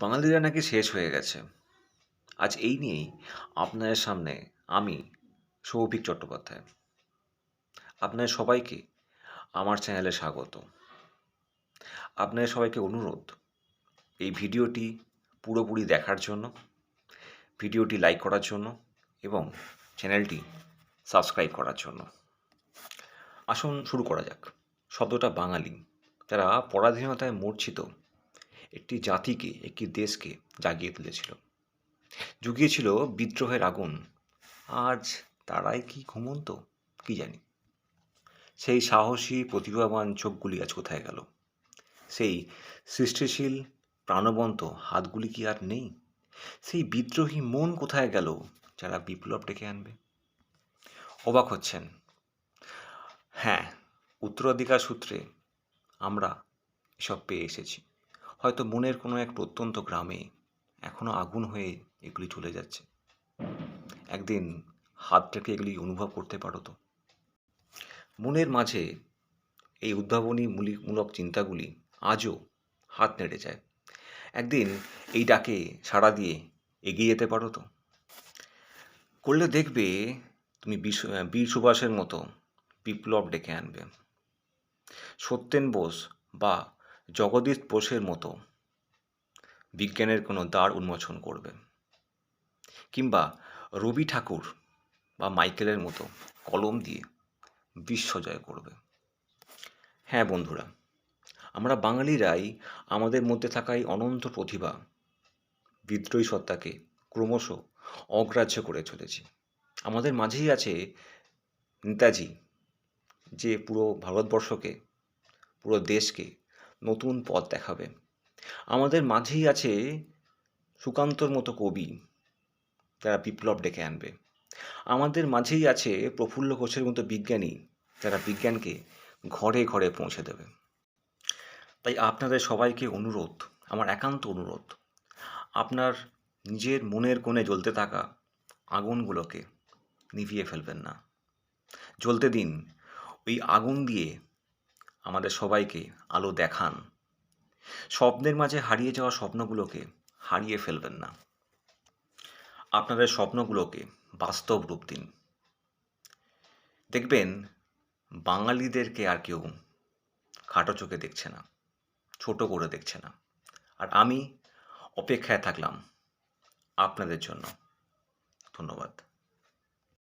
বাঙালিরা নাকি শেষ হয়ে গেছে। আজ এই নিয়েই আপনাদের সামনে আমি, সৌভিক চট্টোপাধ্যায়। আপনাদের সবাইকে আমার চ্যানেলে স্বাগত। আপনাদের সবাইকে অনুরোধ, এই ভিডিওটি পুরোপুরি দেখার জন্য, ভিডিওটি লাইক করার জন্য এবং চ্যানেলটি সাবস্ক্রাইব করার জন্য। আসুন শুরু করা যাক। শব্দটা বাঙালি। তারা পরাধীনতায় মূর্ছিত একটি জাতিকে, একটি দেশকে জাগিয়ে তুলেছিল। জুগিয়েছিল বিদ্রোহের আগুন। আজ তারাই কি ঘুমন্ত, কি জানি? সেই সাহসী, প্রতিভাবান চোখগুলি আজ কোথায় গেল? সেই সৃষ্টিশীল, প্রাণবন্ত হাতগুলি কি আর নেই? সেই বিদ্রোহী মন কোথায় গেল, যারা বিপ্লব ডেকে আনবে? অবাক হচ্ছেন। হ্যাঁ উত্তরাধিকার সূত্রে আমরা এসব পেয়ে এসেছি। হয়তো মনের কোনো এক প্রত্যন্ত গ্রামে এখনও আগুন হয়ে এগুলি চলে যাচ্ছে। একদিন হাত রেখে এগুলি অনুভব করতে পারো তো। মনের মাঝে এই উদ্ভাবনী মূলক চিন্তাগুলি আজও হাত নেড়ে যায়। একদিন এই ডাকে সাড়া দিয়ে এগিয়ে যেতে পারো তো। করলে দেখবে তুমি বীর সুভাষের মতো বিপ্লব ডেকে আনবে। সত্যেন বোস বা জগদীশ বোসের মতো বিজ্ঞানের কোনো দ্বার উন্মোচন করবে। কিংবা রবি ঠাকুর বা মাইকেলের মতো কলম দিয়ে বিশ্ব জয় করবে। হ্যাঁ বন্ধুরা, আমরা বাঙালিরাই আমাদের মধ্যে থাকা এই অনন্ত প্রতিভা বিদ্রোহী সত্তাকে ক্রমশ অগ্রাহ্য করে চলেছি। আমাদের মাঝেই আছে নেতাজি, যে পুরো ভারতবর্ষকে, পুরো দেশকে নতুন পথ দেখাবে। আমাদের মাঝেই আছে সুকান্তর মতো কবি যারা বিপ্লব ডেকে আনবে। আমাদের মাঝেই আছে প্রফুল্ল ঘোষের মতো বিজ্ঞানী যারা বিজ্ঞানকে ঘরে ঘরে পৌঁছে দেবে। তাই আপনাদের সবাইকে অনুরোধ, আমার একান্ত অনুরোধ, আপনার নিজের মনের কোণে জ্বলতে থাকা আগুনগুলোকে নিভিয়ে ফেলবেন না। জ্বলতে দিন, ওই আগুন দিয়ে আমাদের সবাইকে আলো দেখান। স্বপ্নের মাঝে হারিয়ে যাওয়া স্বপ্নগুলোকে হারিয়ে ফেলবেন না। আপনাদের স্বপ্নগুলোকে বাস্তব রূপ দিন। দেখবেন, বাঙালিদেরকে আর কেউ খাটো চোখে দেখছে না, ছোট করে দেখছে না। আর আমি অপেক্ষায় থাকলাম আপনাদের জন্য। ধন্যবাদ।